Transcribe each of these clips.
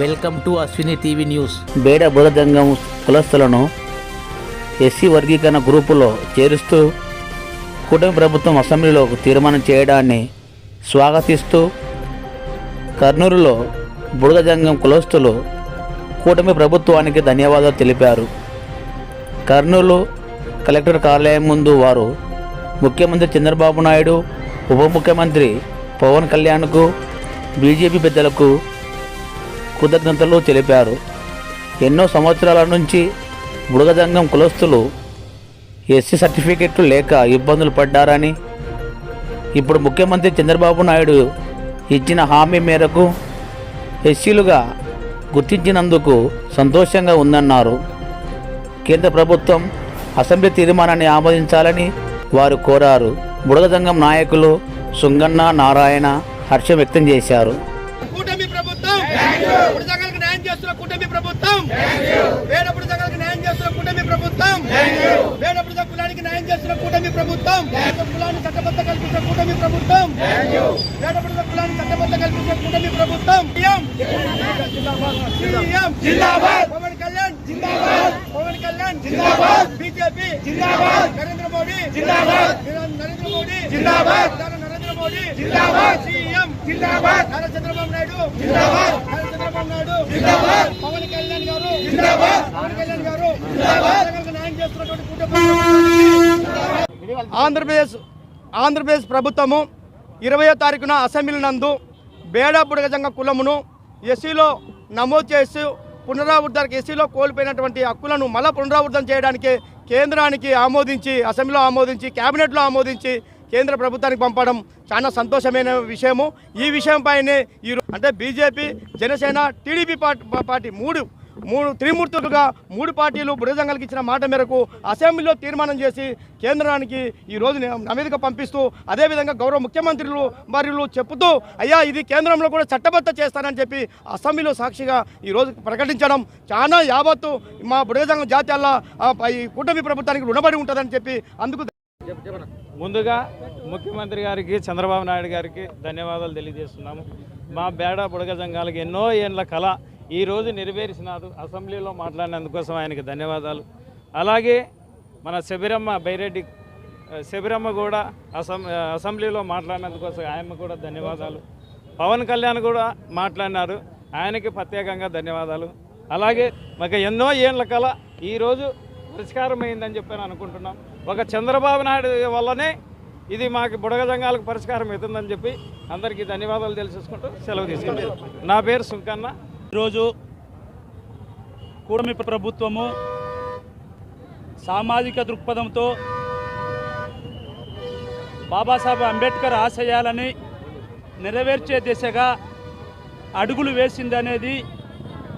Welcome to Ashwini TV news బేడ బుధగంగం కులస్తులను SC వర్గీకరణ గ్రూపులో చేరుస్తూ కూటమి ప్రభుత్వం అసెంబ్లీలో తీర్మానం చేయడాన్ని స్వాగతిస్తూ కర్నూలులో బుడగజంగం కులస్తులు కూటమి ప్రభుత్వానికి ధన్యవాదాలు తెలిపారు. కర్నూలు కలెక్టర్ కార్యాలయం ముందు వారు ముఖ్యమంత్రి చంద్రబాబు నాయుడు ఉప ముఖ్యమంత్రి పవన్ కళ్యాణ్కు బీజేపీ పెద్దలకు కృతజ్ఞతలు తెలిపారు. ఎన్నో సంవత్సరాల నుంచి బుడగజంగం కులస్తులు ఎస్సీ సర్టిఫికెట్లు లేక ఇబ్బందులు పడ్డారని ఇప్పుడు ముఖ్యమంత్రి చంద్రబాబు నాయుడు ఇచ్చిన హామీ మేరకు ఎస్సీలుగా గుర్తించినందుకు సంతోషంగా ఉందన్నారు. కేంద్ర ప్రభుత్వం అసెంబ్లీ తీర్మానాన్ని ఆమోదించాలని వారు కోరారు. బుడగజంగం నాయకులు సుంగన్న నారాయణ హర్షం వ్యక్తం చేశారు. బుడదగలకు న్యాయం చేస్తున్న కూటమి ప్రభుత్వం. వేడ బుడదగలకు న్యాయం చేస్తున్న కూటమి ప్రభుత్వం. వేడ బుడద కులానికి న్యాయం చేస్తున్న కూటమి ప్రభుత్వం. కులాన్ని చట్టబద్ధ కల్పించిన కూటమి ప్రభుత్వం. వేడ బుడద కులాన్ని చట్టబద్ధ కల్పించిన కూటమి ప్రభుత్వం. పవన్ కళ్యాణ్. జిందాబాద్. పవన్ కళ్యాణ్. జిందాబాద్. బీజేపీ. జిందాబాద్. నరేంద్ర మోడీ. జిందాబాద్. నరేంద్ర మోడీ. జిందాబాద్. నరేంద్ర మోడీ. జిందాబాద్. జిందాబాద్! నారా చంద్రబాబు నాయుడు! జిందాబాద్! నారా చంద్రబాబు నాయుడు! జిందాబాద్! పవన్ కళ్యాణ్ గారు! జిందాబాద్! పవన్ కళ్యాణ్ గారు! జిందాబాద్! ప్రజలకు న్యాయం చేస్తున్నటువంటి కూటమి ఆంధ్రప్రదేశ్ ఆంధ్రప్రదేశ్ ప్రభుత్వము ఇరవయో తారీఖున అసెంబ్లీ నందు బేడ బుడగజంగ కులమును ఎస్సీలో నమోదు చేసి పునరావృతానికి ఎస్సీలో కోల్పోయినటువంటి హక్కులను మళ్ళా పునరావృతం చేయడానికి కేంద్రానికి ఆమోదించి అసెంబ్లీలో ఆమోదించి కేబినెట్లో ఆమోదించి కేంద్ర ప్రభుత్వానికి పంపడం చాలా సంతోషమైన విషయము. ఈ విషయంపైనే ఈ అంటే BJP Janasena TDP party party మూడు మూడు త్రిమూర్తులుగా మూడు పార్టీలు బుడజంగల్కి ఇచ్చిన మాట మేరకు అసెంబ్లీలో తీర్మానం చేసి కేంద్రానికి ఈ నమేదిక పంపిస్తూ అదేవిధంగా గౌరవ ముఖ్యమంత్రులు మరియు చెప్తూ అయ్యా ఇది కేంద్రంలో కూడా చట్టబద్ధ చేస్తానని చెప్పి అసెంబ్లీలో సాక్షిగా ఈ రోజు ప్రకటించడం చాలా యావత్తు మా బుడజంగం జాతీయాల ఈ కూటమి ప్రభుత్వానికి రుణపడి ఉంటుందని చెప్పి అందుకు ముందుగా ముఖ్యమంత్రి గారికి చంద్రబాబు నాయుడు గారికి ధన్యవాదాలు తెలియజేస్తున్నాము. మా బేడ బుడగ సంఘాలకు ఎన్నో ఏళ్ళ కళ ఈరోజు నెరవేర్చినారు అసెంబ్లీలో మాట్లాడినందుకోసం ఆయనకి ధన్యవాదాలు. అలాగే మన శబిరమ్మ బైరెడ్డి శబిరమ్మ కూడా అసెం అసెంబ్లీలో మాట్లాడినందుకోసం ఆయమ్మ కూడా ధన్యవాదాలు. పవన్ కళ్యాణ్ కూడా మాట్లాడినారు. ఆయనకి ప్రత్యేకంగా ధన్యవాదాలు. అలాగే మాకు ఎన్నో ఏళ్ళ కళ ఈరోజు పరిష్కారమైందని చెప్పి నేను అనుకుంటున్నాం. ఒక చంద్రబాబు నాయుడు వల్లనే ఇది మాకు బుడగజంగాలకు పరిష్కారం అవుతుందని చెప్పి అందరికీ ధన్యవాదాలు తెలిసేసుకుంటూ సెలవు తీసుకుంటాం నా పేరు సుంకన్న. ఈరోజు కూడమి ప్రభుత్వము సామాజిక దృక్పథంతో బాబాసాహెబ్ అంబేద్కర్ ఆశయాలని నెరవేర్చే దిశగా అడుగులు వేసిందనేది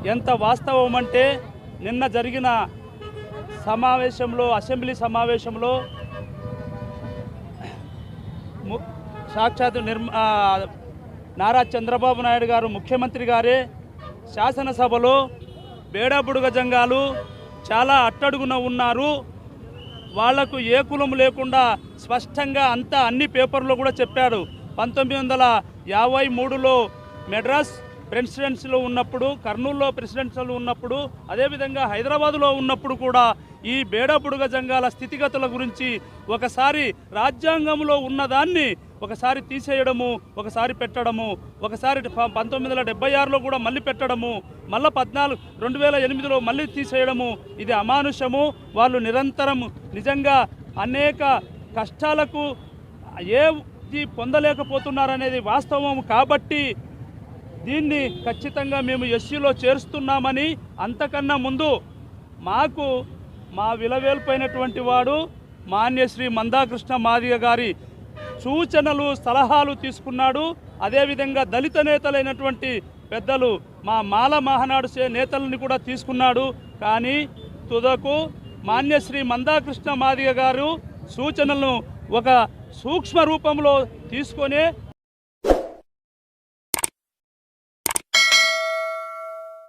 ఎంత వాస్తవం అంటే నిన్న జరిగిన సమావేశంలో అసెంబ్లీ సమావేశంలో ము- సాక్షాత్ నిర్మా నారా చంద్రబాబు నాయుడు గారు ముఖ్యమంత్రి గారే శాసనసభలో బేడబుడుగ జంగాలు చాలా అట్టడుగున ఉన్నారు. వాళ్ళకు ఏ కులం లేకుండా స్పష్టంగా అంతా అన్ని పేపర్లో కూడా చెప్పారు. పంతొమ్మిది వందల యాభై మూడులో మెడ్రాస్ ప్రెసిడెన్సీలో ఉన్నప్పుడు కర్నూలులో ప్రెసిడెన్సీలో ఉన్నప్పుడు అదేవిధంగా హైదరాబాదులో ఉన్నప్పుడు కూడా ఈ బేడబుడుగ జంగాల స్థితిగతుల గురించి ఒకసారి రాజ్యాంగంలో ఉన్నదాన్ని ఒకసారి తీసేయడము ఒకసారి పెట్టడము ఒకసారి పంతొమ్మిది వందల డెబ్బై ఆరులో కూడా మళ్ళీ పెట్టడము మళ్ళీ పద్నాలుగు రెండు వేల ఎనిమిదిలో మళ్ళీ తీసేయడము ఇది అమానుషము. వాళ్ళు నిరంతరం నిజంగా అనేక కష్టాలకు ఏ పొందలేకపోతున్నారనేది వాస్తవం కాబట్టి దీన్ని ఖచ్చితంగా మేము ఎస్సీలో చేరుస్తున్నామని అంతకన్నా ముందు మాకు మా విలవేల్పోయినటువంటి వాడు మాన్యశ్రీ మందాకృష్ణ మాదిగ గారి సూచనలు సలహాలు తీసుకున్నాడు. అదేవిధంగా దళిత నేతలైనటువంటి పెద్దలు మా మాల మహానాడు సే- నేతలని కూడా తీసుకున్నాడు. కానీ తుదకు మాన్యశ్రీ మందాకృష్ణ మాదిగ గారు సూచనలను ఒక సూక్ష్మ రూపంలో తీసుకొనే